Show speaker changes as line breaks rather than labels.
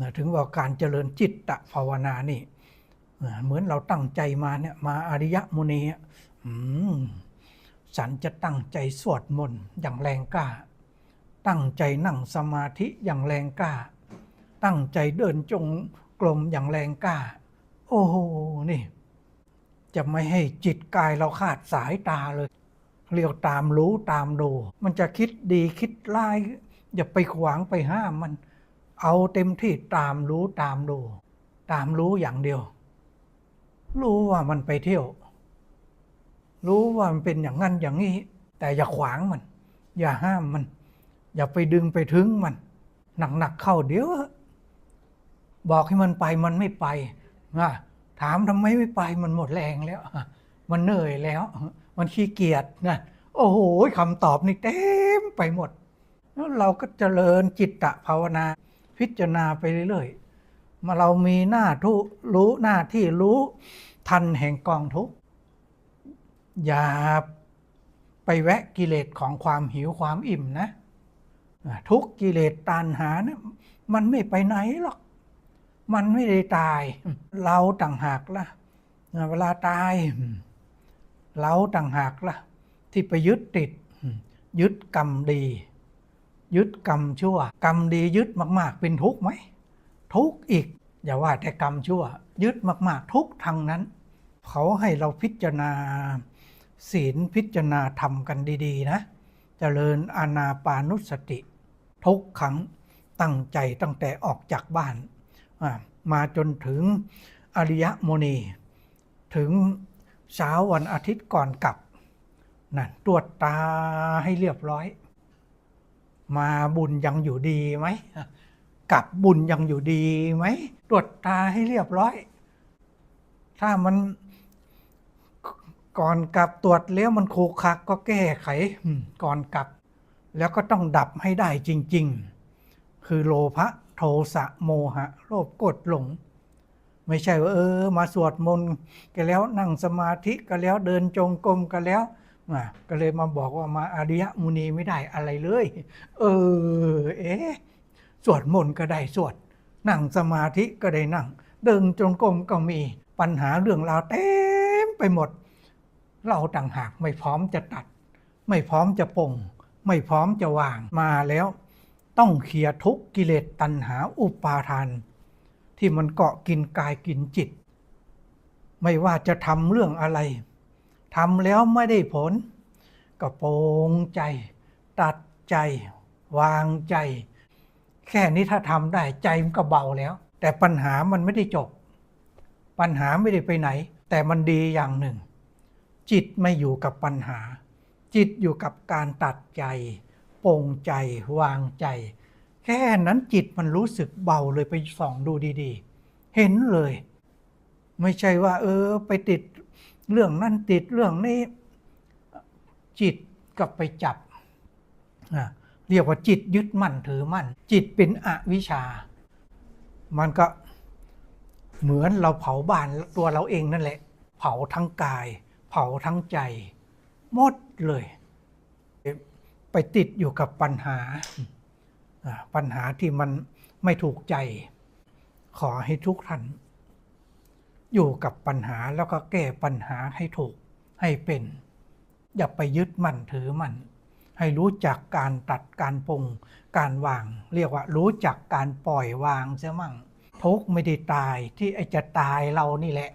นะถึงว่าการเจริญจิตตภาวนานี่เหมือนเราตั้งใจมาเนี่ยมาอริยมุนีอะอืมฉันจะตั้งใจสวดมนต์อย่างแรงกล้า ตั้งใจนั่งสมาธิอย่างแรงกล้า ตั้งใจเดินจงกรมอย่างแรงกล้า โอ้โหนี่ จะไม่ให้จิตกายเราขาดสายตาเลย เรียกตามรู้ตามดู มันจะคิดดีคิดร้าย อย่าไปขวางไปห้ามมัน เอาเต็มที่ตามรู้ตามดู ตามรู้อย่างเดียว รู้ว่ามันไปเที่ยว รู้ว่ามันเป็นอย่างนั้นอย่างนี้ แต่อย่าขวางมัน อย่าห้ามมัน อย่าไปดึงไปถึงมัน หนักๆเข้าเดี๋ยว บอกให้มันไปมันไม่ไปนะถามทำไมไม่ไปมันหมดแรงแล้ว มันเหนื่อยแล้ว มันขี้เกียจนะโอ้โหคำตอบนี่เต็มไปหมด แล้วเราก็เจริญจิตตภาวนา พิจารณาไปเรื่อยๆมาเรามีหน้าทุรู้หน้าที่รู้ทันแห่งกองทุกข์อย่าไปแวะกิเลสของความหิวความอิ่มนะ ทุกกิเลสตัณหานี่ยมันไม่ไปไหนหรอก มันไม่ได้ตาย เราต่างหากละ่ะ เวลาตาย เราต่างหากละ่ะ ที่ไปยึดติดยึดกรรมดี ยึดกรรมชั่ว กรรมดียึดมาก ๆ เป็นทุกข์ไหมทุกข์อีก อย่าว่าแต่กรรมชั่ว ยึดมาก ๆ ทุกข์ทางนั้น เขาให้เราพิจารณา ศีลพิจารณาธรรมกันดี ๆ นะเจริญอานาปานุสติ ทุกครั้งตั้งใจตั้งแต่ออกจากบ้าน มาจนถึงอริยโมนี ถึงเช้าวันอาทิตย์ก่อนกลับนั่นตรวจตาให้เรียบร้อย มาบุญยังอยู่ดีไหมกลับบุญยังอยู่ดีไหมตรวจตาให้เรียบร้อย ถ้ามันก่อนกลับตรวจแล้วมันโคคักก็แก้ไขก่อนกลับ แล้วก็ต้องดับให้ได้จริง ๆ คือโลภะโทสะโมหะ โลภกดหลง ไม่ใช่ว่าเออ มาสวดมนต์กันแล้วนั่งสมาธิกันแล้วเดินจงกรมกันแล้ว ก็เลยมาบอกว่ามาอริยมุนีไม่ได้อะไรเลย เออ เอ๊ะสวดมนต์ก็ได้สวด นั่งสมาธิก็ได้นั่ง เดินจงกรมก็มีปัญหาเรื่องราวเต็มไปหมด เราต่างหากไม่พร้อมจะตัด ไม่พร้อมจะปงไม่พร้อมจะวางมาแล้ว ต้องเคลียร์ทุกกิเลสตัณหาอุปาทาน ที่มันเกาะกินกายกินจิต ไม่ว่าจะทำเรื่องอะไร ทำแล้วไม่ได้ผล ก็โปรงใจ ตัดใจ วางใจ แค่นี้ถ้าทำได้ใจมันก็เบาแล้ว แต่ปัญหามันไม่ได้จบ ปัญหาไม่ได้ไปไหน แต่มันดีอย่างหนึ่ง จิตไม่อยู่กับปัญหา จิตอยู่กับการตัดใจโปร่งใจ วางใจ แค่นั้นจิตมันรู้สึกเบาเลยไปส่องดูดีๆ เห็นเลย ไม่ใช่ว่า เออ ไปติด เรื่องนั่นติดเรื่องนี้จิตกับไปจับอะเรียกว่าจิตยึดมั่นถือมั่น จิตเป็นอวิชชา มันก็เหมือนเราเผาบ้านตัวเราเองนั่นแหละ เผาทั้งกาย เผาทั้งใจหมดเลย ไปติดอยู่กับปัญหา ปัญหาที่มันไม่ถูกใจ ขอให้ทุกท่าน อยู่กับปัญหาแล้วก็แก้ปัญหาให้ถูกให้เป็น อย่าไปยึดมั่นถือมั่นให้รู้จักการตัดการปรงการวาง เรียกว่ารู้จักการปล่อยวางเสียมั่งทุกไม่ได้ตายที่ไอจะตายเรานี่แหละ